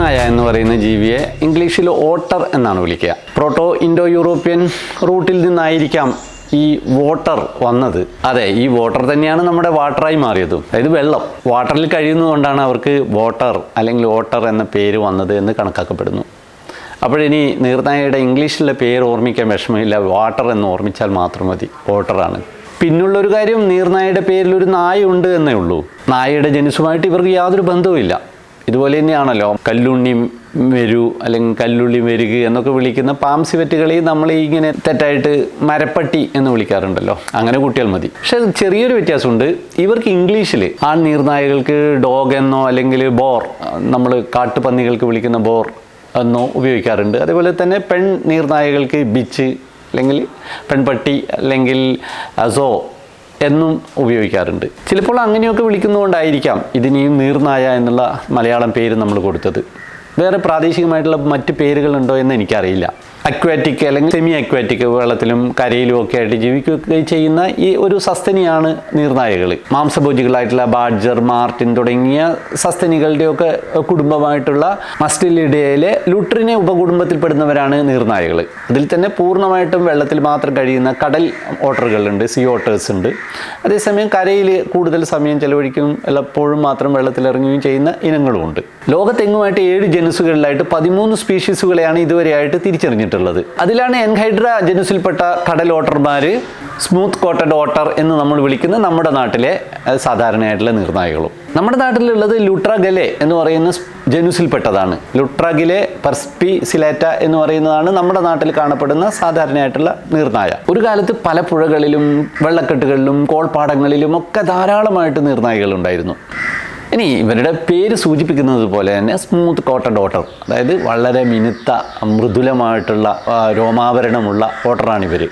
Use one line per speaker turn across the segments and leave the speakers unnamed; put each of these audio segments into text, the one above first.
നീർനായ എന്ന് പറയുന്ന ജീവിയെ ഇംഗ്ലീഷിൽ ഓട്ടർ എന്നാണ് വിളിക്കുക. പ്രോട്ടോ ഇൻഡോ യൂറോപ്യൻ റൂട്ടിൽ നിന്നായിരിക്കാം ഈ വാട്ടർ വന്നത്. അതെ ഈ വാട്ടർ തന്നെയാണ് നമ്മുടെ വാട്ടറായി മാറിയതും. അതായത് വെള്ളം. വാട്ടറിൽ കഴിയുന്നതുകൊണ്ടാണ് അവർക്ക് വാട്ടർ അല്ലെങ്കിൽ ഓട്ടർ എന്ന പേര് വന്നത് എന്ന് കണക്കാക്കപ്പെടുന്നു. അപ്പോഴിനി നീർനായയുടെ ഇംഗ്ലീഷിലെ പേര് ഓർമ്മിക്കാൻ വിഷമമില്ല. വാട്ടർ എന്ന് ഓർമ്മിച്ചാൽ മാത്രം മതി. വാട്ടറാണ് പിന്നുള്ളൊരു കാര്യം നീർനായയുടെ പേരിൽ ഒരു നായ ഉണ്ട് എന്നേ ഉള്ളൂ. നായയുടെ ജനുസുമായിട്ട് ഇവർക്ക് യാതൊരു ബന്ധവുമില്ല. ഇതുപോലെ തന്നെയാണല്ലോ. കല്ലുണ്ണി മെരു അല്ലെങ്കിൽ കല്ലുള്ളി മെരുക് എന്നൊക്കെ വിളിക്കുന്ന പാംസി വെറ്റുകളെ നമ്മൾ ഇങ്ങനെ തെറ്റായിട്ട് മരപ്പട്ടി എന്ന് വിളിക്കാറുണ്ടല്ലോ. അങ്ങനെ കൂട്ടിയാൽ മതി. പക്ഷെ ചെറിയൊരു വ്യത്യാസമുണ്ട്. ഇവർക്ക് ഇംഗ്ലീഷിൽ ആൺ നീർനായകൾക്ക് ഡോഗ് എന്നോ അല്ലെങ്കിൽ ബോർ നമ്മൾ കാട്ടുപന്നികൾക്ക് വിളിക്കുന്ന ബോർ എന്നോ ഉപയോഗിക്കാറുണ്ട്. അതേപോലെ തന്നെ പെൺ നീർനായകൾക്ക് ബിച്ച് അല്ലെങ്കിൽ പെൺപട്ടി അല്ലെങ്കിൽ സോ എന്നും ഉപയോഗിക്കാറുണ്ട്. ചിലപ്പോൾ അങ്ങനെയൊക്കെ വിളിക്കുന്നതുകൊണ്ടായിരിക്കാം ഇതിനെയും നീർനായ എന്നുള്ള മലയാളം പേര് നമ്മൾ കൊടുത്തത്. വേറെ പ്രാദേശികമായിട്ടുള്ള മറ്റ് പേരുകളുണ്ടോ എന്ന് എനിക്കറിയില്ല. അക്വാറ്റിക് അല്ലെങ്കിൽ സെമി അക്വാറ്റിക് വെള്ളത്തിലും കരയിലും ഒക്കെ ആയിട്ട് ജീവിക്കുകയൊക്കെ ചെയ്യുന്ന ഈ ഒരു സസ്തനിയാണ് നീർനായകൾ മാംസഭോജികളായിട്ടുള്ള ബാഡ്ജർ മാർട്ടിൻ തുടങ്ങിയ സസ്തനികളുടെയൊക്കെ കുടുംബമായിട്ടുള്ള മസ്റ്റിലിഡയിലെ ലുട്രിനെ ഉപകുടുംബത്തിൽപ്പെടുന്നവരാണ് നീർനായകൾ അതിൽ തന്നെ പൂർണമായിട്ടും വെള്ളത്തിൽ മാത്രം കഴിയുന്ന കടൽ ഓട്ടറുകളുണ്ട് സീ ഓട്ടേഴ്സ് ഉണ്ട്. അതേസമയം കരയിൽ കൂടുതൽ സമയം ചെലവഴിക്കുകയും എല്ലപ്പോഴും മാത്രം വെള്ളത്തിൽ ഇറങ്ങുകയും ചെയ്യുന്ന ഇനങ്ങളുമുണ്ട്. ലോകത്തെങ്ങുമായിട്ട് ഏഴ് ജനുസുകളിലായിട്ട് പതിമൂന്ന് സ്പീഷീസുകളെയാണ് ഇതുവരെയായിട്ട് തിരിച്ചറിഞ്ഞിട്ടുള്ളത്. അതിലാണ് എൻഹൈഡ്ര ജനുസിൽപ്പെട്ട കടൽ ഓട്ടർമാർ സ്മൂത്ത് കോട്ടഡ് ഓട്ടർ എന്ന് നമ്മൾ വിളിക്കുന്ന നമ്മുടെ നാട്ടിലെ സാധാരണയായിട്ടുള്ള നിർണായകളും. നമ്മുടെ നാട്ടിലുള്ളത് ലുട്രഗലെ എന്ന് പറയുന്ന ജനുസിൽപ്പെട്ടതാണ്. ലുട്രഗിലെ പർസ്പി സിലേറ്റ എന്ന് പറയുന്നതാണ് നമ്മുടെ നാട്ടിൽ കാണപ്പെടുന്ന സാധാരണയായിട്ടുള്ള നീർനായ ഒരു കാലത്ത് പല പുഴകളിലും വെള്ളക്കെട്ടുകളിലും കോൾപ്പാടങ്ങളിലും ഒക്കെ ധാരാളമായിട്ട് നീർനായകൾ ഉണ്ടായിരുന്നു ഇനി ഇവരുടെ പേര് സൂചിപ്പിക്കുന്നത് പോലെ തന്നെ സ്മൂത്ത് കോട്ടൺ ഡോട്ടർ അതായത് വളരെ മിനുത്ത മൃദുലമായിട്ടുള്ള രോമാവരണമുള്ള രോമാവരണമുള്ള ഓട്ടറാണിവർ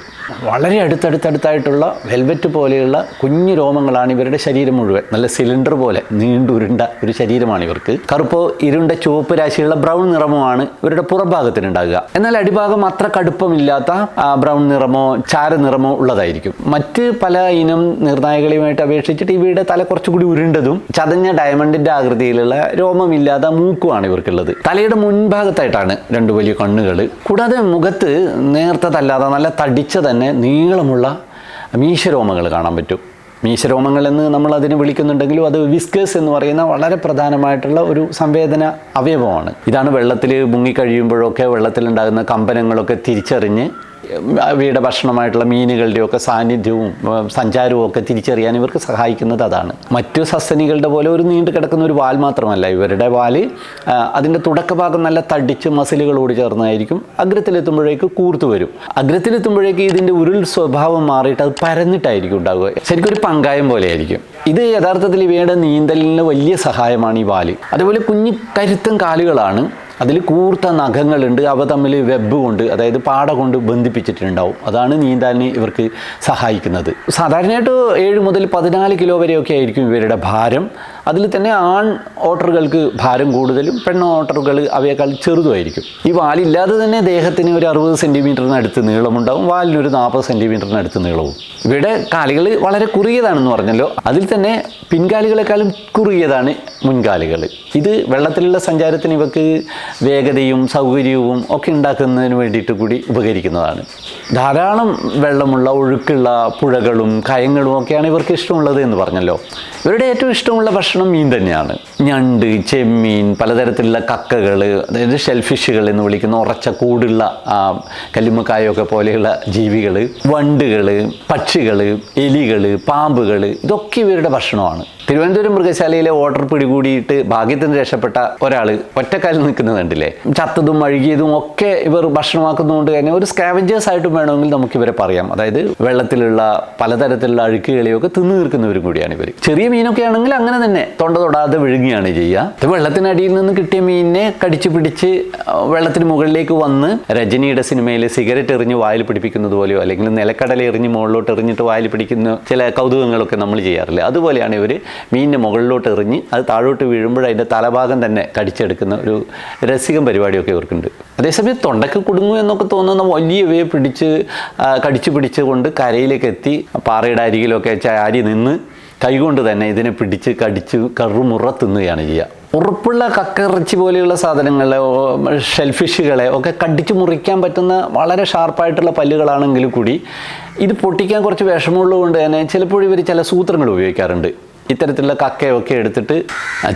വളരെ അടുത്തടുത്തടുത്തായിട്ടുള്ള വെൽവെറ്റ് പോലെയുള്ള കുഞ്ഞു രോമങ്ങളാണ് ഇവരുടെ ശരീരം മുഴുവൻ. നല്ല സിലിണ്ടർ പോലെ നീണ്ടുരുണ്ട ഒരു ശരീരമാണ് ഇവർക്ക്. കറുപ്പോ ഇരുണ്ട ചുവപ്പ് രാശിയുള്ള ബ്രൗൺ നിറമുമാണ് ഇവരുടെ പുറഭാഗത്തിനുണ്ടാകുക. എന്നാൽ അടിഭാഗം അത്ര കടുപ്പമില്ലാത്ത ബ്രൗൺ നിറമോ ചാര നിറമോ ഉള്ളതായിരിക്കും. മറ്റ് പല ഇനം നിർണായകളെയുമായിട്ട് അപേക്ഷിച്ചിട്ട് ഇവയുടെ തല കുറച്ചുകൂടി ഉരുണ്ടതും ചതഞ്ഞ ഡയമണ്ടിന്റെ ആകൃതിയിലുള്ള രോമമില്ലാത്ത മൂക്കുമാണ് ഇവർക്കുള്ളത്. തലയുടെ മുൻഭാഗത്തായിട്ടാണ് രണ്ട് വലിയ കണ്ണുകൾ. കൂടാതെ മുഖത്ത് നേർത്തതല്ലാതെ നല്ല തടിച്ച തന്നെ നീളമുള്ള മീശരോമങ്ങൾ കാണാൻ പറ്റും. മീശരോമങ്ങൾ എന്ന് നമ്മൾ അതിനെ വിളിക്കുന്നുണ്ടെങ്കിലും അത് വിസ്കേഴ്സ് എന്ന് പറയുന്ന വളരെ പ്രധാനമായിട്ടുള്ള ഒരു സംവേദന അവയവമാണ്. ഇതാണ് വെള്ളത്തിൽ മുങ്ങിക്കഴിയുമ്പോഴൊക്കെ വെള്ളത്തിലുണ്ടാകുന്ന കമ്പനങ്ങളൊക്കെ തിരിച്ചറിഞ്ഞ് അവയുടെ ഭക്ഷണമായിട്ടുള്ള മീനുകളുടെയൊക്കെ സാന്നിധ്യവും സഞ്ചാരവും ഒക്കെ തിരിച്ചറിയാൻ ഇവർക്ക് സഹായിക്കുന്നത് അതാണ്. മറ്റു സസ്തനികളുടെ പോലെ ഒരു നീണ്ടു കിടക്കുന്ന ഒരു വാൽ മാത്രമല്ല ഇവരുടെ വാൽ അതിന്റെ തുടക്കഭാഗം നല്ല തടിച്ച് മസിലുകളോട് ചേർന്നായിരിക്കും. അഗ്രത്തിലെത്തുമ്പോഴേക്ക് കൂർത്തു വരും. അഗ്രത്തിലെത്തുമ്പോഴേക്ക് ഇതിന്റെ ഉരുൾ സ്വഭാവം മാറിയിട്ട് അത് പരന്നിട്ടായിരിക്കും ഉണ്ടാവുക. ശരിക്കും ഒരു പങ്കായം പോലെയായിരിക്കും. ഇത് യഥാർത്ഥത്തിൽ ഇവയുടെ നീന്തലിന് വലിയ സഹായമാണ് ഈ വാൽ. അതുപോലെ കുഞ്ഞു കരുത്തൻ കാലുകളാണ് അതിൽ കൂർത്ത നഖങ്ങളുണ്ട് അവ തമ്മിൽ വെബ് കൊണ്ട് അതായത് പാട കൊണ്ട് ബന്ധിപ്പിച്ചിട്ടുണ്ടാവും. അതാണ് നീന്താലിന് ഇവർക്ക് സഹായിക്കുന്നത്. സാധാരണയായിട്ട് ഏഴ് മുതൽ പതിനാല് കിലോ വരെയൊക്കെ ആയിരിക്കും ഇവരുടെ ഭാരം. അതിൽ തന്നെ ആൺ ഓട്ടറുകൾക്ക് ഭാരം കൂടുതലും പെൺ ഓട്ടറുകൾ അവയേക്കാൾ ചെറുതുമായിരിക്കും. ഈ വാലില്ലാതെ തന്നെ ദേഹത്തിന് ഒരു അറുപത് സെന്റിമീറ്ററിന് അടുത്ത് നീളമുണ്ടാവും വാലിന് ഒരു നാൽപ്പത് സെന്റിമീറ്ററിന് അടുത്ത് നീളവും. ഇവയുടെ കാലുകൾ വളരെ കുറുകിയതാണെന്ന് പറഞ്ഞല്ലോ. അതിൽ തന്നെ പിൻകാലുകളെക്കാളും കുറുകിയതാണ് മുൻകാലുകൾ. ഇത് വെള്ളത്തിലുള്ള സഞ്ചാരത്തിന് ഇവക്ക് വേഗതയും സൗകര്യവും ഒക്കെ ഉണ്ടാക്കുന്നതിന് വേണ്ടിയിട്ട് കൂടി ഉപകരിക്കുന്നതാണ്. ധാരാളം വെള്ളമുള്ള ഒഴുക്കുള്ള പുഴകളും കയങ്ങളും ഒക്കെയാണ് ഇവർക്ക് ഇഷ്ടമുള്ളത് എന്ന് പറഞ്ഞല്ലോ. ഇവരുടെ ഏറ്റവും ഇഷ്ടമുള്ള ഭക്ഷണം മീൻ തന്നെയാണ്. ഞണ്ട് ചെമ്മീൻ പലതരത്തിലുള്ള കക്കകൾ അതായത് ഷെൽഫിഷുകൾ എന്ന് വിളിക്കുന്ന ഉറച്ച കൂടുള്ള കല്ലുമ്മക്കായൊക്കെ പോലെയുള്ള ജീവികൾ വണ്ടുകൾ പക്ഷികൾ എലികൾ പാമ്പുകൾ ഇതൊക്കെ ഇവരുടെ ഭക്ഷണമാണ്. തിരുവനന്തപുരം മൃഗശാലയിലെ ഓർഡർ പിടികൂടിയിട്ട് ഭാഗ്യത്തിന് രക്ഷപ്പെട്ട ഒരാൾ ഒറ്റക്കാലിൽ നിൽക്കുന്നത് കണ്ടില്ലേ? ചത്തതും അഴുകിയതും ഒക്കെ ഇവർ ഭക്ഷണമാക്കുന്നതുകൊണ്ട് തന്നെ ഒരു സ്കാവഞ്ചേഴ്സ് ആയിട്ടും വേണമെങ്കിൽ നമുക്ക് ഇവരെ പറയാം. അതായത് വെള്ളത്തിലുള്ള പലതരത്തിലുള്ള അഴുക്കുകളെയൊക്കെ തിന്നു തീർക്കുന്നവരും കൂടിയാണ് ഇവർ ചെറിയ മീനൊക്കെ ആണെങ്കിൽ അങ്ങനെ തന്നെ. തൊണ്ട തൊടാതെ വിഴുങ്ങിയാണ് ചെയ്യുക. വെള്ളത്തിനടിയിൽ നിന്ന് കിട്ടിയ മീനിനെ കടിച്ചു പിടിച്ച് വെള്ളത്തിന് മുകളിലേക്ക് വന്ന് രജനിയുടെ സിനിമയിൽ സിഗരറ്റ് എറിഞ്ഞ് വായിൽ പിടിപ്പിക്കുന്നത് പോലെയോ അല്ലെങ്കിൽ നിലക്കടല എറിഞ്ഞ് മുകളിലോട്ട് എറിഞ്ഞിട്ട് വായിൽ പിടിക്കുന്ന ചില കൗതുകങ്ങളൊക്കെ നമ്മൾ ചെയ്യാറില്ല. അതുപോലെയാണ് ഇവർ മീനിനെ മുകളിലോട്ട് എറിഞ്ഞ് അത് താഴോട്ട് വീഴുമ്പോൾ അതിന്റെ തലഭാഗം തന്നെ കടിച്ചെടുക്കുന്ന ഒരു രസികം പരിപാടിയൊക്കെ ഇവർക്കുണ്ട്. അതേസമയം തൊണ്ടക്ക് കുടുങ്ങു എന്നൊക്കെ തോന്നുന്ന വലിയ വലിയവയെ പിടിച്ച് കടിച്ചു പിടിച്ചുകൊണ്ട് കരയിലേക്ക് എത്തി പാറയുടെ അരികിലൊക്കെ ചാരി നിന്ന് കൈകൊണ്ട് തന്നെ ഇതിനെ പിടിച്ച് കടിച്ച് കറുമുറ തിന്നുകയാണ് ചെയ്യുക. ഉറപ്പുള്ള കക്കിറച്ചി പോലെയുള്ള സാധനങ്ങളെ ഷെൽഫിഷുകളെ ഒക്കെ കടിച്ചു മുറിക്കാൻ പറ്റുന്ന വളരെ ഷാർപ്പായിട്ടുള്ള പല്ലുകളാണെങ്കിൽ കൂടി ഇത് പൊട്ടിക്കാൻ കുറച്ച് വിഷമമുള്ളതുകൊണ്ട് തന്നെ ചിലപ്പോൾ ഇവർ ചില സൂത്രങ്ങൾ ഉപയോഗിക്കാറുണ്ട്. ഇത്തരത്തിലുള്ള കക്കയൊക്കെ എടുത്തിട്ട്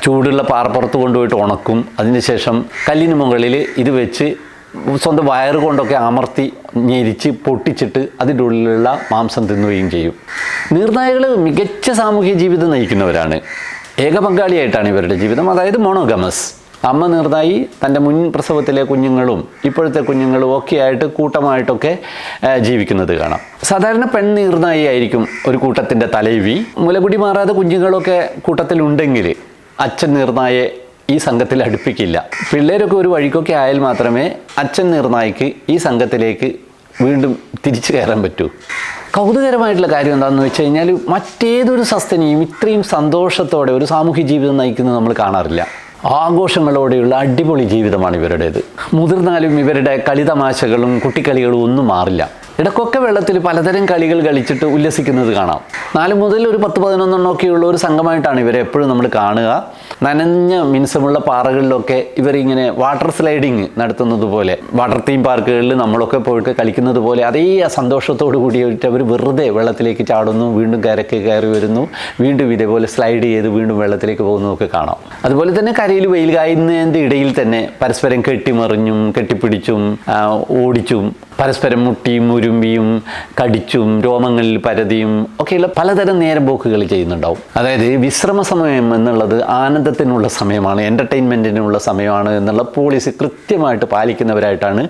ചൂടുള്ള പാറപ്പുറത്ത് കൊണ്ടുപോയിട്ട് ഉണക്കും. അതിനുശേഷം കല്ലിന് മുകളിൽ ഇത് വെച്ച് സ്വന്തം വയറ് കൊണ്ടൊക്കെ അമർത്തി ഞെരിച്ച് പൊട്ടിച്ചിട്ട് അതിന്റെ ഉള്ളിലുള്ള മാംസം തിന്നുകയും ചെയ്യും. നീർനായകൾ മികച്ച സാമൂഹ്യ ജീവിതം നയിക്കുന്നവരാണ്. ഏക പങ്കാളിയായിട്ടാണ് ഇവരുടെ ജീവിതം. അതായത് മോണോഗമസ് അമ്മ നീർനായി തന്റെ മുൻ പ്രസവത്തിലെ കുഞ്ഞുങ്ങളും ഇപ്പോഴത്തെ കുഞ്ഞുങ്ങളും ഒക്കെ ആയിട്ട് കൂട്ടമായിട്ടൊക്കെ ജീവിക്കുന്നത് കാണാം. സാധാരണ പെൺ നീർനായി ആയിരിക്കും ഒരു കൂട്ടത്തിന്റെ തലൈവി മുലകുടി മാറാതെ കുഞ്ഞുങ്ങളൊക്കെ കൂട്ടത്തിലുണ്ടെങ്കിൽ അച്ഛൻ നീർനായെ ഈ സംഘത്തിൽ അടുപ്പിക്കില്ല. പിള്ളേരൊക്കെ ഒരു വഴിക്കൊക്കെ ആയാൽ മാത്രമേ അച്ഛൻ നിർണായിക്ക് ഈ സംഘത്തിലേക്ക് വീണ്ടും തിരിച്ചു കയറാൻ പറ്റൂ. കൗതുകരമായിട്ടുള്ള കാര്യം എന്താണെന്ന് വെച്ച് കഴിഞ്ഞാൽ മറ്റേതൊരു സസ്തനിയും ഇത്രയും സന്തോഷത്തോടെ ഒരു സാമൂഹ്യ ജീവിതം നയിക്കുന്നത് നമ്മൾ കാണാറില്ല. ആഘോഷങ്ങളോടെയുള്ള അടിപൊളി ജീവിതമാണ് ഇവരുടേത്. മുതിർന്നാലും ഇവരുടെ കളിതമാശകളും കുട്ടിക്കളികളും ഒന്നും മാറില്ല. ഇടക്കൊക്കെ വെള്ളത്തിൽ പലതരം കളികൾ കളിച്ചിട്ട് ഉല്ലസിക്കുന്നത് കാണാം. നാല് മുതൽ ഒരു പത്ത് പതിനൊന്നെണ്ണമൊക്കെയുള്ള ഒരു സംഘമായിട്ടാണ് ഇവരെ എപ്പോഴും നമ്മൾ കാണുക. നനഞ്ഞ മിനുസമുള്ള പാറകളിലൊക്കെ ഇവരിങ്ങനെ വാട്ടർ സ്ലൈഡിങ് നടത്തുന്നത് പോലെ വാട്ടർ തീം പാർക്കുകളിൽ നമ്മളൊക്കെ പോയിട്ട് കളിക്കുന്നത് പോലെ അതേ സന്തോഷത്തോടു കൂടിയിട്ട് അവർ വെറുതെ വെള്ളത്തിലേക്ക് ചാടുന്നു വീണ്ടും കരക്ക് കയറി വരുന്നു വീണ്ടും ഇതേപോലെ സ്ലൈഡ് ചെയ്ത് വീണ്ടും വെള്ളത്തിലേക്ക് പോകുന്നതൊക്കെ കാണാം. അതുപോലെ തന്നെ കരയിൽ വെയിൽ കായുന്നതിന്റെ ഇടയിൽ തന്നെ പരസ്പരം കെട്ടിമറിഞ്ഞും കെട്ടിപ്പിടിച്ചും ഓടിച്ചും പരസ്പരം മുട്ടിയും ഉരുമ്പിയും കടിച്ചും രോമങ്ങളിൽ പരതിയും ഒക്കെയുള്ള പലതരം നേരമ്പോക്കുകൾ ചെയ്യുന്നുണ്ടാവും. അതായത് വിശ്രമ സമയം എന്നുള്ളത് ആനന്ദത്തിനുള്ള സമയമാണ് എന്റർടൈൻമെന്റിനുള്ള സമയമാണ് എന്നുള്ള പോളിസി കൃത്യമായിട്ട് പാലിക്കുന്നവരായിട്ടാണ്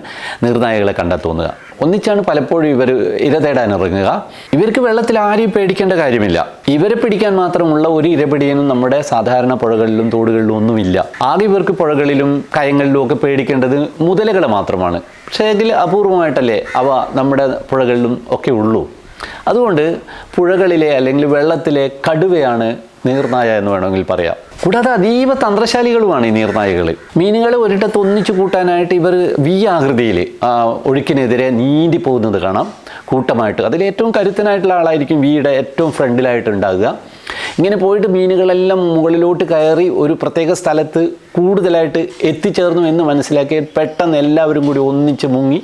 നിർണായകളെ കണ്ടെത്തുന്നത്. ഒന്നിച്ചാണ് പലപ്പോഴും ഇവർ ഇര തേടാൻ ഇറങ്ങുക. ഇവർക്ക് വെള്ളത്തിൽ ആരെയും പേടിക്കേണ്ട കാര്യമില്ല. ഇവരെ പിടിക്കാൻ മാത്രമുള്ള ഒരു ഇരപിടിയനും നമ്മുടെ സാധാരണ പുഴകളിലും തോടുകളിലും ഒന്നുമില്ല. ആകെ ഇവർക്ക് പുഴകളിലും കയങ്ങളിലും ഒക്കെ പേടിക്കേണ്ടത് മുതലകളെ മാത്രമാണ്. പക്ഷേ എങ്കിൽ അപൂർവമായിട്ടല്ലേ അവ നമ്മുടെ പുഴകളിലും ഒക്കെ ഉള്ളൂ. അതുകൊണ്ട് പുഴകളിലെ അല്ലെങ്കിൽ വെള്ളത്തിലെ കടുവയാണ് നീർനായ എന്ന് വേണമെങ്കിൽ പറയാം. കൂടാതെ അതീവ തന്ത്രശാലികളുമാണ് ഈ നീർനായകൾ. മീനുകളെ ഒരിടത്ത് ഒന്നിച്ചു കൂട്ടാനായിട്ട് ഇവർ വി ആകൃതിയിൽ ഒഴുക്കിനെതിരെ നീന്തി പോകുന്നത് കാണാം. കൂട്ടമായിട്ട്. അതിൽ ഏറ്റവും കരുത്തനായിട്ടുള്ള ആളായിരിക്കും വിയുടെ ഏറ്റവും ഫ്രണ്ടിലായിട്ട് ഉണ്ടാകുക. ഇങ്ങനെ പോയിട്ട് മീനുകളെല്ലാം മുകളിലോട്ട് കയറി ഒരു പ്രത്യേക സ്ഥലത്ത് കൂടുതലായിട്ട് എത്തിച്ചേർന്നു എന്ന് മനസ്സിലാക്കി പെട്ടെന്ന് എല്ലാവരും കൂടി ഒന്നിച്ച് മുങ്ങി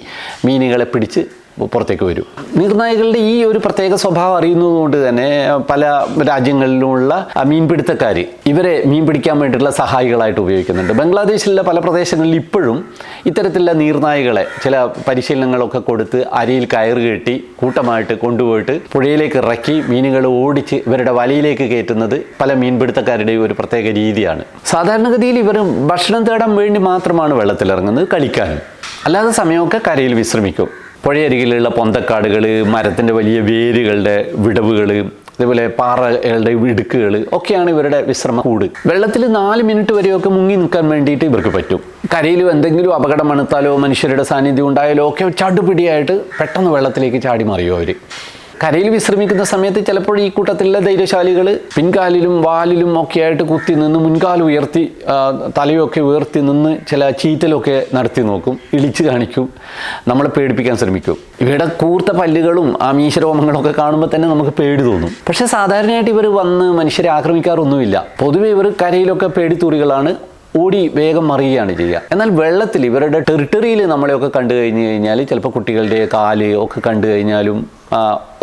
മീനുകളെ പിടിച്ച് പുറത്തേക്ക് വരും. നീർനായകളുടെ ഈ ഒരു പ്രത്യേക സ്വഭാവം അറിയുന്നതുകൊണ്ട് തന്നെ പല രാജ്യങ്ങളിലുമുള്ള മീൻപിടുത്തക്കാർ ഇവരെ മീൻ പിടിക്കാൻ വേണ്ടിയിട്ടുള്ള സഹായികളായിട്ട് ഉപയോഗിക്കുന്നുണ്ട്. ബംഗ്ലാദേശിലെ പല പ്രദേശങ്ങളിൽ ഇപ്പോഴും ഇത്തരത്തിലുള്ള നീർനായകളെ ചില പരിശീലനങ്ങളൊക്കെ കൊടുത്ത് അരിയിൽ കയറ് കെട്ടി കൂട്ടമായിട്ട് കൊണ്ടുപോയിട്ട് പുഴയിലേക്ക് ഇറക്കി മീനുകൾ ഓടിച്ച് ഇവരുടെ വലയിലേക്ക് കയറ്റുന്നത് പല മീൻപിടുത്തക്കാരുടെയും ഒരു പ്രത്യേക രീതിയാണ്. സാധാരണഗതിയിൽ ഇവർ ഭക്ഷണം തേടാൻ വേണ്ടി മാത്രമാണ് വെള്ളത്തിലിറങ്ങുന്നത് കളിക്കാനും. അല്ലാതെ സമയമൊക്കെ കരയിൽ വിശ്രമിക്കും. പുഴയരികിലുള്ള പൊന്തക്കാടുകൾ മരത്തിന്റെ വലിയ വേരുകളുടെ വിടവുകൾ അതേപോലെ പാറകളുടെ ഇടുക്കുകൾ ഒക്കെയാണ് ഇവരുടെ വിശ്രമ കൂട്. വെള്ളത്തിൽ നാല് മിനിറ്റ് വരെയൊക്കെ മുങ്ങി നിൽക്കാൻ വേണ്ടിയിട്ട് ഇവർക്ക് പറ്റും. കരയിലും എന്തെങ്കിലും അപകടം മണത്താലോ മനുഷ്യരുടെ സാന്നിധ്യം ഉണ്ടായാലോ ഒക്കെ ചടുപിടിയായിട്ട് പെട്ടെന്ന് വെള്ളത്തിലേക്ക് ചാടി മറിയും അവർ കരയിൽ വിശ്രമിക്കുന്ന സമയത്ത് ചിലപ്പോൾ ഈ കൂട്ടത്തിലുള്ള ധൈര്യശാലികൾ പിൻകാലിലും വാലിലും ഒക്കെ ആയിട്ട് കുത്തി നിന്ന് മുൻകാലം ഉയർത്തി തലയൊക്കെ ഉയർത്തി നിന്ന് ചില ചീറ്റലൊക്കെ നടത്തി നോക്കും ഇളിച്ച് കാണിക്കും നമ്മളെ പേടിപ്പിക്കാൻ ശ്രമിക്കും. ഇവയുടെ കൂർത്ത പല്ലുകളും ആ മീശരോമങ്ങളും ഒക്കെ കാണുമ്പോൾ തന്നെ നമുക്ക് പേടി തോന്നും. പക്ഷെ സാധാരണയായിട്ട് ഇവർ വന്ന് മനുഷ്യരെ ആക്രമിക്കാറൊന്നുമില്ല. പൊതുവെ ഇവർ കരയിലൊക്കെ പേടിത്തൂറികളാണ് ഓടി വേഗം മറിയുകയാണ് ചെയ്യുക. എന്നാൽ വെള്ളത്തിൽ ഇവരുടെ ടെറിട്ടറിയിൽ നമ്മളെയൊക്കെ കണ്ടു കഴിഞ്ഞ് കഴിഞ്ഞാൽ ചിലപ്പോൾ കുട്ടികളുടെ കാൽ ഒക്കെ കണ്ടു കഴിഞ്ഞാലും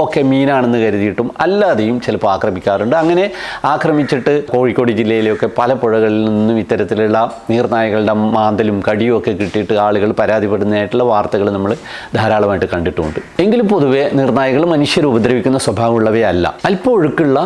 ഒക്കെ മീനാണെന്ന് കരുതിയിട്ടും അല്ലാതെയും ചിലപ്പോൾ ആക്രമിക്കാറുണ്ട്. അങ്ങനെ ആക്രമിച്ചിട്ട് കോഴിക്കോട് ജില്ലയിലെയൊക്കെ പല പുഴകളിൽ നിന്നും ഇത്തരത്തിലുള്ള നീർനായകളുടെ മാന്തലും കടിയും ഒക്കെ കിട്ടിയിട്ട് ആളുകൾ പരാതിപ്പെടുന്നതായിട്ടുള്ള വാർത്തകൾ നമ്മൾ ധാരാളമായിട്ട് കണ്ടിട്ടുമുണ്ട് എങ്കിലും പൊതുവെ നീർനായകൾ മനുഷ്യരെ ഉപദ്രവിക്കുന്ന സ്വഭാവമുള്ളവയല്ല. അല്പം ഒഴുക്കുള്ള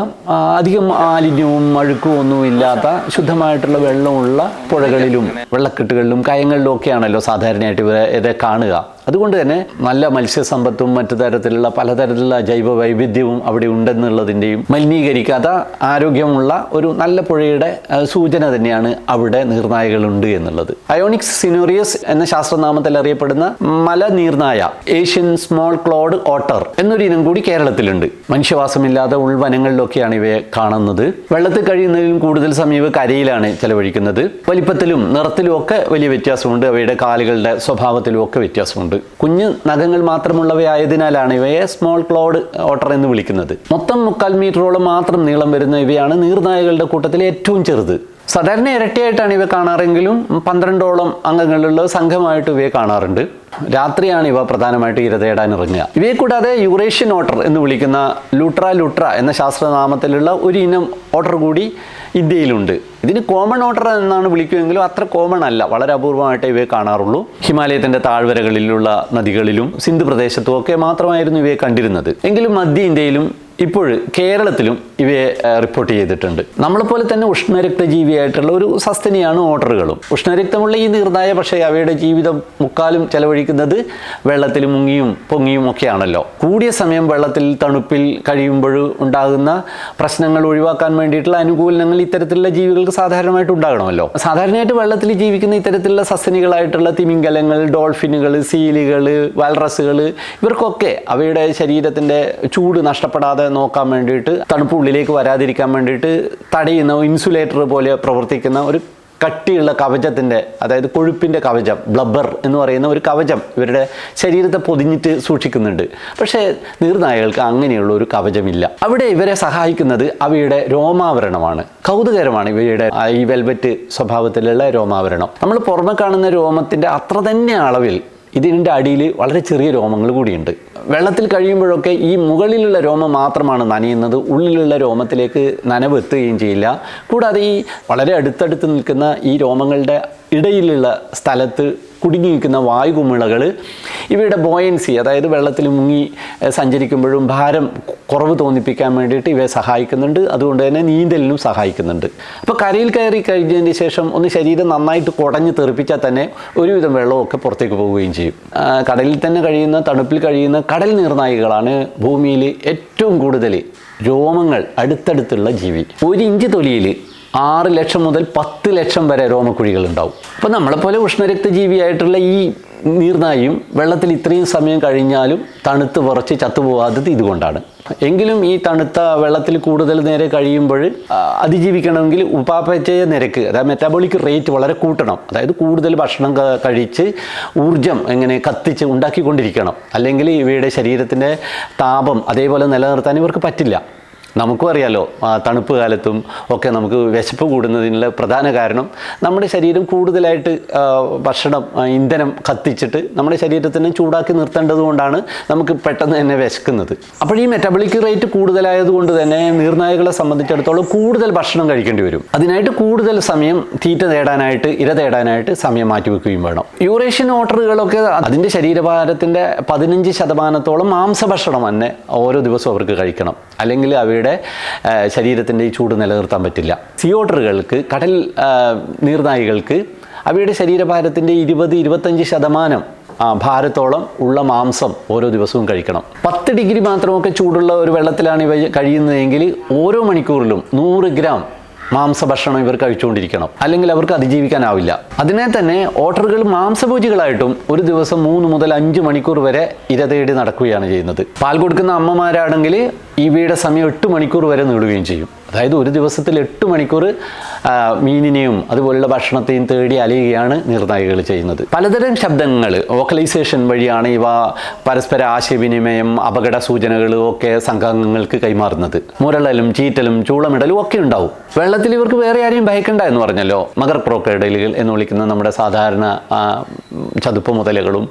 അധികം മാലിന്യവും അഴുക്കും ഒന്നും ഇല്ലാത്ത ശുദ്ധമായിട്ടുള്ള വെള്ളമുള്ള പുഴകളിലും വെള്ളക്കെട്ടുകളിലും കയങ്ങളിലും ഒക്കെയാണല്ലോ സാധാരണയായിട്ട് ഇവരെ കാണുക. അതുകൊണ്ട് തന്നെ നല്ല മത്സ്യസമ്പത്തും മറ്റു തരത്തിലുള്ള പലതരത്തിലുള്ള ജൈവ വൈവിധ്യവും അവിടെ ഉണ്ടെന്നുള്ളതിന്റെയും മലിനീകരിക്കാത്ത ആരോഗ്യമുള്ള ഒരു നല്ല പുഴയുടെ സൂചന തന്നെയാണ് അവിടെ നീർനായകളുണ്ട് എന്നുള്ളത്. അയോണിക്സ് സിനോറിയസ് എന്ന ശാസ്ത്രനാമത്തിൽ അറിയപ്പെടുന്ന മല നീർനായ ഏഷ്യൻ സ്മോൾ ക്ലോഡ് ഓട്ടർ എന്നൊരു ഇനം കൂടി കേരളത്തിലുണ്ട്. മനുഷ്യവാസമില്ലാത്ത ഉൾവനങ്ങളിലൊക്കെയാണ് ഇവയെ കാണുന്നത്. വെള്ളത്തിൽ കഴിയുന്നതിലും കൂടുതൽ സമീപ കരയിലാണ് ചെലവഴിക്കുന്നത്. വലിപ്പത്തിലും നിറത്തിലും ഒക്കെ വലിയ വ്യത്യാസമുണ്ട്. അവയുടെ കാലുകളുടെ സ്വഭാവത്തിലും ഒക്കെ വ്യത്യാസമുണ്ട്. കുഞ്ഞു നഖങ്ങൾ മാത്രമുള്ളവയായതിനാലാണ് ഇവയെ സ്മോൾ ക്ലോഡ് ഓട്ടർ എന്ന് വിളിക്കുന്നത്. മൊത്തം മുക്കാൽ മീറ്ററോളം മാത്രം നീളം വരുന്ന ഇവയാണ് നീർനായകളുടെ കൂട്ടത്തിലെ ഏറ്റവും ചെറുത്. സാധാരണ ഇരട്ടിയായിട്ടാണ് ഇവ കാണാറെങ്കിലും പന്ത്രണ്ടോളം അംഗങ്ങളുള്ള സംഘമായിട്ട് ഇവയെ കാണാറുണ്ട്. രാത്രിയാണ് ഇവ പ്രധാനമായിട്ട് ഇര തേടാൻ ഇറങ്ങുക. ഇവയെ കൂടാതെ യൂറേഷ്യൻ ഓട്ടർ എന്ന് വിളിക്കുന്ന ലുട്ര ലുട്ര എന്ന ശാസ്ത്രനാമത്തിലുള്ള ഒരു ഇനം ഓട്ടർ കൂടി ഇന്ത്യയിലുണ്ട്. ഇതിന് കോമൺ ഓട്ടർ എന്നാണ് വിളിക്കുമെങ്കിലും അത്ര കോമൺ അല്ല. വളരെ അപൂർവമായിട്ടേ ഇവയെ കാണാറുള്ളൂ. ഹിമാലയത്തിന്റെ താഴ്വരകളിലുള്ള നദികളിലും സിന്ധു പ്രദേശത്തും ഒക്കെ മാത്രമായിരുന്നു ഇവയെ കണ്ടിരുന്നത്. എങ്കിലും മധ്യ ഇന്ത്യയിലും ഇപ്പോൾ കേരളത്തിലും ഇവയെ റിപ്പോർട്ട് ചെയ്തിട്ടുണ്ട്. നമ്മളെപ്പോലെ തന്നെ ഉഷ്ണരക്ത ഉഷ്ണരക്തജീവിയായിട്ടുള്ള ഒരു സസ്തനിയാണ് ഓട്ടറുകളും. ഉഷ്ണരക്തമുള്ള ഈ നീർനായ പക്ഷേ അവയുടെ ജീവിതം മുക്കാലും ചെലവഴിക്കുന്നത് വെള്ളത്തിൽ മുങ്ങിയും പൊങ്ങിയും ഒക്കെയാണല്ലോ. കൂടിയ സമയം വെള്ളത്തിൽ തണുപ്പിൽ കഴിയുമ്പോൾ ഉണ്ടാകുന്ന പ്രശ്നങ്ങൾ ഒഴിവാക്കാൻ വേണ്ടിയിട്ടുള്ള അനുകൂലനങ്ങൾ ഇത്തരത്തിലുള്ള ജീവികൾക്ക് സാധാരണമായിട്ട് ഉണ്ടാകണമല്ലോ. സാധാരണയായിട്ട് വെള്ളത്തിൽ ജീവിക്കുന്ന ഇത്തരത്തിലുള്ള സസ്തനികളായിട്ടുള്ള തിമിംഗലങ്ങൾ ഡോൾഫിനുകൾ സീലുകൾ വാൽറസുകൾ ഇവർക്കൊക്കെ അവയുടെ ശരീരത്തിന്റെ ചൂട് നഷ്ടപ്പെടാതെ നോക്കാൻ വേണ്ടിയിട്ട് തണുപ്പ് ഉള്ളിലേക്ക് വരാതിരിക്കാൻ വേണ്ടിയിട്ട് തടയുന്ന ഇൻസുലേറ്റർ പോലെ പ്രവർത്തിക്കുന്ന ഒരു കട്ടിയുള്ള കവചത്തിന്റെ അതായത് കൊഴുപ്പിന്റെ കവചം ബ്ലബ്ബർ എന്ന് പറയുന്ന ഒരു കവചം ഇവരുടെ ശരീരത്തെ പൊതിഞ്ഞിട്ട് സൂക്ഷിക്കുന്നുണ്ട്. പക്ഷേ നീർനായകൾക്ക് അങ്ങനെയുള്ള ഒരു കവചമില്ല. അവിടെ ഇവരെ സഹായിക്കുന്നത് അവയുടെ രോമാവരണമാണ്. കൗതുകരമാണ് ഇവയുടെ ഈ വെൽവെറ്റ് സ്വഭാവത്തിലുള്ള രോമാവരണം. നമ്മൾ പുറമെ കാണുന്ന രോമത്തിന്റെ അത്ര തന്നെ അളവിൽ ഇതിന്റെ അടിയിൽ വളരെ ചെറിയ രോമങ്ങൾ കൂടിയുണ്ട്. വെള്ളത്തിൽ കഴിയുമ്പോഴൊക്കെ ഈ മുകളിലുള്ള രോമം മാത്രമാണ് നനയുന്നത്. ഉള്ളിലുള്ള രോമത്തിലേക്ക് നനവ് എത്തുകയും ചെയ്യില്ല. കൂടാതെ ഈ വളരെ അടുത്തടുത്ത് നിൽക്കുന്ന ഈ രോമങ്ങളുടെ ഇടയിലുള്ള സ്ഥലത്ത് കുടുങ്ങി നിൽക്കുന്ന വായുകുമിളകൾ ഇവയുടെ ബോയൻസി അതായത് വെള്ളത്തിൽ മുങ്ങി സഞ്ചരിക്കുമ്പോഴും ഭാരം കുറവ് തോന്നിപ്പിക്കാൻ വേണ്ടിയിട്ട് ഇവയെ സഹായിക്കുന്നുണ്ട്. അതുകൊണ്ട് തന്നെ നീന്തലിനും സഹായിക്കുന്നുണ്ട്. അപ്പോൾ കരയിൽ കയറി കഴിഞ്ഞതിന് ശേഷം ഒന്ന് ശരീരം നന്നായിട്ട് കുടഞ്ഞ് തെറിപ്പിച്ചാൽ തന്നെ ഒരുവിധം വെള്ളമൊക്കെ പുറത്തേക്ക് പോവുകയും ചെയ്യും. കടലിൽ തന്നെ കഴിയുന്ന തണുപ്പിൽ കഴിയുന്ന കടൽ നീർനായികളാണ് ഭൂമിയിൽ ഏറ്റവും കൂടുതൽ രോമങ്ങൾ അടുത്തടുത്തുള്ള ജീവി. ഒരു ഇഞ്ച് തൊലിയിൽ ആറ് ലക്ഷം മുതൽ പത്ത് ലക്ഷം വരെ രോമക്കുഴികൾ ഉണ്ടാവും. അപ്പോൾ നമ്മളെപ്പോലെ ഉഷ്ണരക്തജീവിയായിട്ടുള്ള ഈ നീർനായും വെള്ളത്തിൽ ഇത്രയും സമയം കഴിഞ്ഞാലും തണുത്ത് വിറച്ച് ചത്തുപോകാത്തത് ഇതുകൊണ്ടാണ്. എങ്കിലും ഈ തണുത്ത വെള്ളത്തിൽ കൂടുതൽ നേരെ കഴിയുമ്പോൾ അതിജീവിക്കണമെങ്കിൽ ഉപാപചയ നിരക്ക് അതായത് മെറ്റാബോളിക് റേറ്റ് വളരെ കൂട്ടണം. അതായത് കൂടുതൽ ഭക്ഷണം കഴിച്ച് ഊർജം എങ്ങനെ കത്തിച്ച് ഉണ്ടാക്കിക്കൊണ്ടിരിക്കണം. അല്ലെങ്കിൽ ഇവയുടെ ശരീരത്തിന്റെ താപം അതേപോലെ നിലനിർത്താൻ ഇവർക്ക് പറ്റില്ല. നമുക്കും അറിയാലോ തണുപ്പ് കാലത്തും ഒക്കെ നമുക്ക് വിശപ്പ് കൂടുന്നതിനുള്ള പ്രധാന കാരണം നമ്മുടെ ശരീരം കൂടുതലായിട്ട് ഭക്ഷണം ഇന്ധനം കത്തിച്ചിട്ട് നമ്മുടെ ശരീരത്തിനെ ചൂടാക്കി നിർത്തേണ്ടത് കൊണ്ടാണ് നമുക്ക് പെട്ടെന്ന് തന്നെ വിശക്കുന്നത്. അപ്പോൾ ഈ മെറ്റബോളിക് റേറ്റ് കൂടുതലായതുകൊണ്ട് തന്നെ നീർനായകളെ സംബന്ധിച്ചിടത്തോളം കൂടുതൽ ഭക്ഷണം കഴിക്കേണ്ടി വരും. അതിനായിട്ട് കൂടുതൽ സമയം തീറ്റ തേടാനായിട്ട് ഇര തേടാനായിട്ട് സമയം മാറ്റിവെക്കുകയും വേണം. യൂറേഷ്യൻ ഓട്ടറുകളൊക്കെ അതിന്റെ ശരീരഭാരത്തിന്റെ പതിനഞ്ച് ശതമാനത്തോളം മാംസഭക്ഷണം തന്നെ ഓരോ ദിവസവും അവർക്ക് കഴിക്കണം. അല്ലെങ്കിൽ അവയുടെ ശരീരത്തിന്റെ ഈ ചൂട് നിലനിർത്താൻ പറ്റില്ല. സിയോട്ടറുകൾക്ക് കടൽ നീർനായികൾക്ക് അവയുടെ ശരീരഭാരത്തിന്റെ ഇരുപത് ഇരുപത്തഞ്ച് ശതമാനം ഭാരത്തോളം ഉള്ള മാംസം ഓരോ ദിവസവും കഴിക്കണം. പത്ത് ഡിഗ്രി മാത്രമൊക്കെ ചൂടുള്ള ഒരു വെള്ളത്തിലാണ് ഇവ കഴിയുന്നതെങ്കിൽ ഓരോ മണിക്കൂറിലും നൂറ് ഗ്രാം മാംസഭക്ഷണം ഇവർ കഴിച്ചുകൊണ്ടിരിക്കണം. അല്ലെങ്കിൽ അവർക്ക് അതിജീവിക്കാനാവില്ല. അതിനെ തന്നെ ഓട്ടറുകൾ മാംസഭോജികളായിട്ടും ഒരു ദിവസം മൂന്ന് മുതൽ അഞ്ച് മണിക്കൂർ വരെ ഇര തേടി നടക്കുകയാണ് ചെയ്യുന്നത്. പാൽ കൊടുക്കുന്ന അമ്മമാരാണെങ്കിൽ ഇവയുടെ സമയം എട്ട് മണിക്കൂർ വരെ നീളുകയും ചെയ്യും. അതായത് ഒരു ദിവസത്തിൽ എട്ട് മണിക്കൂർ മീനിനെയും അതുപോലുള്ള ഭക്ഷണത്തെയും തേടി അലയുകയാണ് നിർണായകൾ ചെയ്യുന്നത്. പലതരം ശബ്ദങ്ങൾ വോക്കലൈസേഷൻ വഴിയാണ് ഇവ പരസ്പര ആശയവിനിമയം അപകട സൂചനകളും ഒക്കെ സംഘാംഗങ്ങൾക്ക് കൈമാറുന്നത്. മുരളലും ചീറ്റലും ചൂളമിടലും ഒക്കെ ഉണ്ടാവും. വെള്ളത്തിൽ ഇവർക്ക് വേറെ ആരെയും ഭയക്കണ്ട എന്ന് പറഞ്ഞല്ലോ. മകർ ക്രോക്കഡൈലുകൾ എന്ന് വിളിക്കുന്ന നമ്മുടെ സാധാരണ ചതുപ്പ് മുതലകളും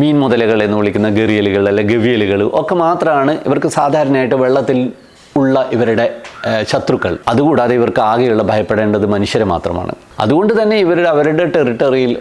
മീൻ മുതലകൾ എന്ന് വിളിക്കുന്ന ഗറിയലുകൾ അല്ലെ ഗവിയലുകൾ ഒക്കെ മാത്രമാണ് ഇവർക്ക് സാധാരണയായിട്ട് വെള്ളത്തിൽ ഉള്ള ഇവരുടെ ശത്രുക്കൾ. അതുകൂടാതെ ഇവർക്ക് ആകെയുള്ള ഭയപ്പെടേണ്ടത് മനുഷ്യരെ മാത്രമാണ്. അതുകൊണ്ട് തന്നെ ഇവർ അവരുടെ ടെറിട്ടറിയിൽ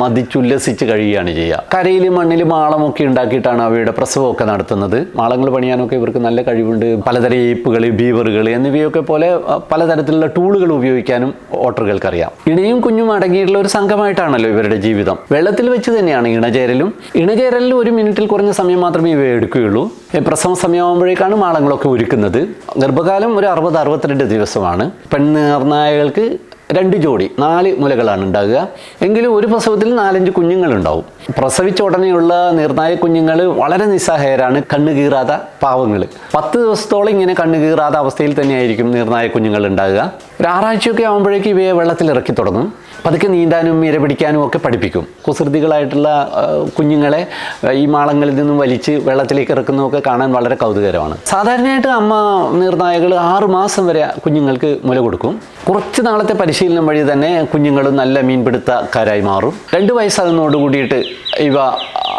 മതിച്ചുല്ലസിച്ച് കഴിയുകയാണ് ചെയ്യുക. കരയിൽ മണ്ണിൽ മാളമൊക്കെ ഉണ്ടാക്കിയിട്ടാണ് അവയുടെ പ്രസവമൊക്കെ നടത്തുന്നത്. മാളങ്ങൾ പണിയാനൊക്കെ ഇവർക്ക് നല്ല കഴിവുണ്ട്. പലതരം ഏപ്പുകൾ ബീവറുകൾ എന്നിവയൊക്കെ പോലെ പലതരത്തിലുള്ള ടൂളുകൾ ഉപയോഗിക്കാനും ഓട്ടറുകൾക്കറിയാം ഇണയും കുഞ്ഞും അടങ്ങിയിട്ടുള്ള ഒരു സംഘമായിട്ടാണല്ലോ ഇവരുടെ ജീവിതം. വെള്ളത്തിൽ വെച്ച് തന്നെയാണ് ഇണചേരലും. ഇണചേരലിൽ ഒരു മിനിറ്റിൽ കുറഞ്ഞ സമയം മാത്രമേ ഇവ എടുക്കുകയുള്ളൂ. പ്രസവ സമയമാകുമ്പോഴേക്കാണ് മാളങ്ങളൊക്കെ ഒരുക്കുന്നത്. ഗർഭകാലം ഒരു അറുപത് അറുപത്തിരണ്ട് ദിവസമാണ്. പെൺനേർനായകൾക്ക് രണ്ട് ജോഡി നാല് മുലകളാണ് ഉണ്ടാകുക. എങ്കിലും ഒരു പ്രസവത്തിൽ നാലഞ്ച് കുഞ്ഞുങ്ങളുണ്ടാവും. പ്രസവിച്ച ഉടനെയുള്ള നിർണായ കുഞ്ഞുങ്ങൾ വളരെ നിസ്സഹായരാണ് കണ്ണു കീറാത്ത പാവങ്ങൾ പത്ത് ദിവസത്തോളം ഇങ്ങനെ കണ്ണു കീറാത്ത അവസ്ഥയിൽ തന്നെയായിരിക്കും നിർണായ കുഞ്ഞുങ്ങൾ ഉണ്ടാകുക. ഒരു ആറാഴ്ചയൊക്കെ ആകുമ്പോഴേക്കും ഇവയെ വെള്ളത്തിൽ ഇറക്കി തുടങ്ങും. പതുക്കെ നീന്താനും ഇര പിടിക്കാനും ഒക്കെ പഠിപ്പിക്കും. കുസൃതികളായിട്ടുള്ള കുഞ്ഞുങ്ങളെ ഈ മാളങ്ങളിൽ നിന്നും വലിച്ച് വെള്ളത്തിലേക്ക് ഇറക്കുന്നതൊക്കെ കാണാൻ വളരെ കൗതുകരമാണ് സാധാരണയായിട്ട് അമ്മ നീർനായകൾ ആറ് മാസം വരെ കുഞ്ഞുങ്ങൾക്ക് മുല കൊടുക്കും. കുറച്ച് നാളത്തെ പരിശീലനം വഴി തന്നെ കുഞ്ഞുങ്ങൾ നല്ല മീൻപിടുത്തക്കാരായി മാറും. രണ്ട് വയസ്സാകുന്നതോട് കൂടിയിട്ട് ഇവ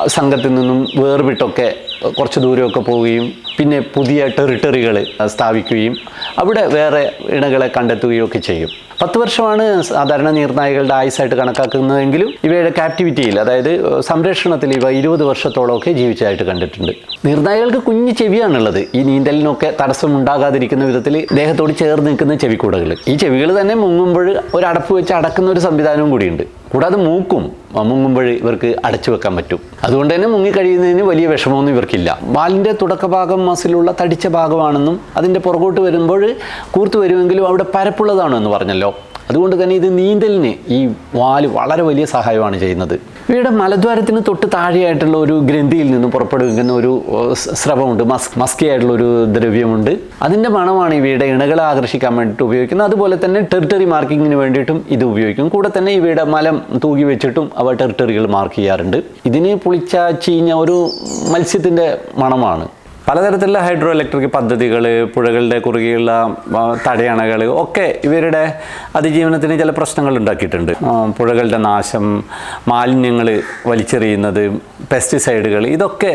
സംഘത്തിൽ നിന്നും വേർവിട്ടൊക്കെ കുറച്ച് ദൂരമൊക്കെ പോവുകയും പിന്നെ പുതിയ ടെറിട്ടറികൾ സ്ഥാപിക്കുകയും അവിടെ വേറെ ഇണകളെ കണ്ടെത്തുകയും ഒക്കെ ചെയ്യും. പത്ത് വർഷമാണ് സാധാരണ നീർനായകളുടെ ആയുസായിട്ട് കണക്കാക്കുന്നതെങ്കിലും ഇവയുടെ ക്യാപ്റ്റിവിറ്റിയിൽ അതായത് സംരക്ഷണത്തിൽ ഇവ ഇരുപത് വർഷത്തോളമൊക്കെ ജീവിച്ചതായിട്ട് കണ്ടിട്ടുണ്ട്. നീർനായകൾക്ക് കുഞ്ഞു ചെവിയാണുള്ളത്. ഈ നീന്തലിനൊക്കെ തടസ്സം ഉണ്ടാകാതിരിക്കുന്ന വിധത്തിൽ ദേഹത്തോട് ചേർന്ന് നിൽക്കുന്ന ചെവിക്കൂടകൾ. ഈ ചെവികൾ തന്നെ മുങ്ങുമ്പോൾ ഒരു അടപ്പ് വെച്ച് അടക്കുന്ന ഒരു സംവിധാനവും കൂടിയുണ്ട്. കൂടാതെ മൂക്കും മുങ്ങുമ്പോൾ ഇവർക്ക് അടച്ചു വെക്കാൻ പറ്റും. അതുകൊണ്ട് തന്നെ മുങ്ങി കഴിയുന്നതിന് വലിയ വിഷമമൊന്നും ഇവർക്കില്ല. വാലിന്റെ തുടക്കഭാഗം മസിലുള്ള തടിച്ച ഭാഗമാണെന്നും അതിന്റെ പുറകോട്ട് വരുമ്പോൾ കൂർത്തു വരുമെങ്കിലും അവിടെ പരപ്പുള്ളതാണ് എന്ന് പറഞ്ഞല്ലോ. അതുകൊണ്ട് തന്നെ ഇത് നീന്തലിന് ഈ വാൽ വളരെ വലിയ സഹായമാണ് ചെയ്യുന്നത്. ഇവയുടെ മലദ്വാരത്തിന് തൊട്ട് താഴെയായിട്ടുള്ള ഒരു ഗ്രന്ഥിയിൽ നിന്ന് പുറപ്പെടുവിക്കുന്ന ഒരു സ്രവമുണ്ട് മസ്ക് മസ്കി ആയിട്ടുള്ള ഒരു ദ്രവ്യമുണ്ട്. അതിന്റെ മണമാണ് ഇവയുടെ ഇണകളെ ആകർഷിക്കാൻ വേണ്ടിയിട്ട് ഉപയോഗിക്കുന്നത്. അതുപോലെ തന്നെ ടെറിട്ടറി മാർക്കിങ്ങിന് വേണ്ടിയിട്ടും ഇത് ഉപയോഗിക്കും. കൂടെ തന്നെ ഇവയുടെ മലം തൂകി വെച്ചിട്ടും അവ ടെറിട്ടറികൾ മാർക്ക് ചെയ്യാറുണ്ട്. ഇതിന് പുളിച്ച ചീഞ്ഞ ഒരു മത്സ്യത്തിന്റെ മണമാണ്. പലതരത്തിലുള്ള ഹൈഡ്രോ ഇലക്ട്രിക് പദ്ധതികൾ പുഴകളുടെ കുറുകെയുള്ള തടയണകൾ ഒക്കെ ഇവരുടെ അതിജീവനത്തിന് ചില പ്രശ്നങ്ങൾ ഉണ്ടാക്കിയിട്ടുണ്ട്. പുഴകളുടെ നാശം മാലിന്യങ്ങൾ വലിച്ചെറിയുന്നത് പെസ്റ്റിസൈഡുകൾ ഇതൊക്കെ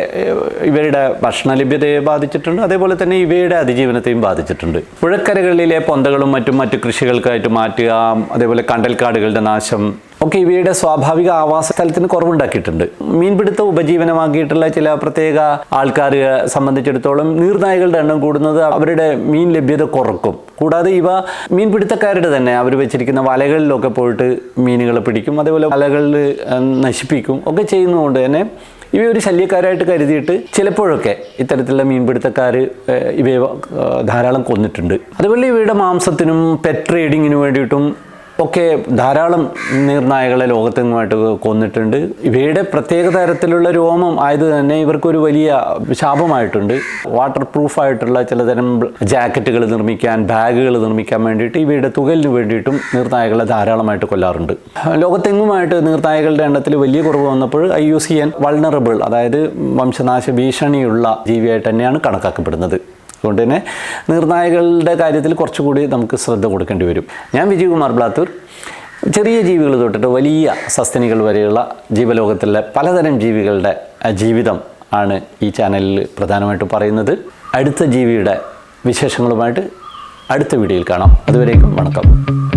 ഇവരുടെ ഭക്ഷണ ലഭ്യതയെ ബാധിച്ചിട്ടുണ്ട്. അതേപോലെ തന്നെ ഇവയുടെ അതിജീവനത്തെയും ബാധിച്ചിട്ടുണ്ട്. പുഴക്കരകളിലെ പൊന്തകളും മറ്റും മറ്റു കൃഷികൾക്കായിട്ട് മാറ്റുക അതേപോലെ കണ്ടൽക്കാടുകളുടെ നാശം ഒക്കെ ഇവയുടെ സ്വാഭാവിക ആവാസ സ്ഥലത്തിന് കുറവുണ്ടാക്കിയിട്ടുണ്ട്. മീൻപിടുത്തം ഉപജീവനമാക്കിയിട്ടുള്ള ചില പ്രത്യേക ആൾക്കാരെ സംബന്ധിച്ചിടത്തോളം നീർനായകളുടെ എണ്ണം കൂടുന്നത് അവരുടെ മീൻ ലഭ്യത കുറക്കും. കൂടാതെ ഇവ മീൻപിടുത്തക്കാരുടെ തന്നെ അവർ വെച്ചിരിക്കുന്ന വലകളിലൊക്കെ പോയിട്ട് മീനുകളെ പിടിക്കും. അതേപോലെ വലകളിൽ നശിപ്പിക്കും. ഒക്കെ ചെയ്യുന്നതുകൊണ്ട് തന്നെ ഇവയെ ഒരു ശല്യക്കാരായിട്ട് കരുതിയിട്ട് ചിലപ്പോഴൊക്കെ ഇത്തരത്തിലുള്ള മീൻപിടുത്തക്കാർ ഇവയെ ധാരാളം കൊന്നിട്ടുണ്ട്. അതുപോലെ ഇവയുടെ മാംസത്തിനും പെറ്റ് ട്രേഡിങ്ങിന് വേണ്ടിയിട്ടും ഒക്കെ ധാരാളം നീർനായകളെ ലോകത്തെങ്ങുമായിട്ട് കൊന്നിട്ടുണ്ട്. ഇവയുടെ പ്രത്യേക തരത്തിലുള്ള രോമം ആയത് തന്നെ ഇവർക്കൊരു വലിയ ശാപമായിട്ടുണ്ട്. വാട്ടർ പ്രൂഫായിട്ടുള്ള ചിലതരം ജാക്കറ്റുകൾ നിർമ്മിക്കാൻ ബാഗുകൾ നിർമ്മിക്കാൻ വേണ്ടിയിട്ട് ഇവയുടെ തുകലിന് വേണ്ടിയിട്ടും നീർനായകളെ ധാരാളമായിട്ട് കൊല്ലാറുണ്ട്. ലോകത്തെങ്ങുമായിട്ട് നീർനായകളുടെ എണ്ണത്തിൽ വലിയ കുറവ് വന്നപ്പോൾ I U C N vulnerable അതായത് വംശനാശ ഭീഷണിയുള്ള ജീവിയായിട്ട് തന്നെയാണ് കണക്കാക്കപ്പെടുന്നത്. അതുകൊണ്ട് തന്നെ നിർണായകളുടെ കാര്യത്തിൽ കുറച്ചുകൂടി നമുക്ക് ശ്രദ്ധ കൊടുക്കേണ്ടി വരും. ഞാൻ വിജയകുമാർ ബ്ലാത്തൂർ. ചെറിയ ജീവികൾ തൊട്ടിട്ട് വലിയ സസ്തനികൾ വരെയുള്ള ജീവലോകത്തിലെ പലതരം ജീവികളുടെ ജീവിതം ആണ് ഈ ചാനലിൽ പ്രധാനമായിട്ടും പറയുന്നത്. അടുത്ത ജീവിയുടെ വിശേഷങ്ങളുമായിട്ട് അടുത്ത വീഡിയോയിൽ കാണാം. അതുവരേക്കും വണക്കം.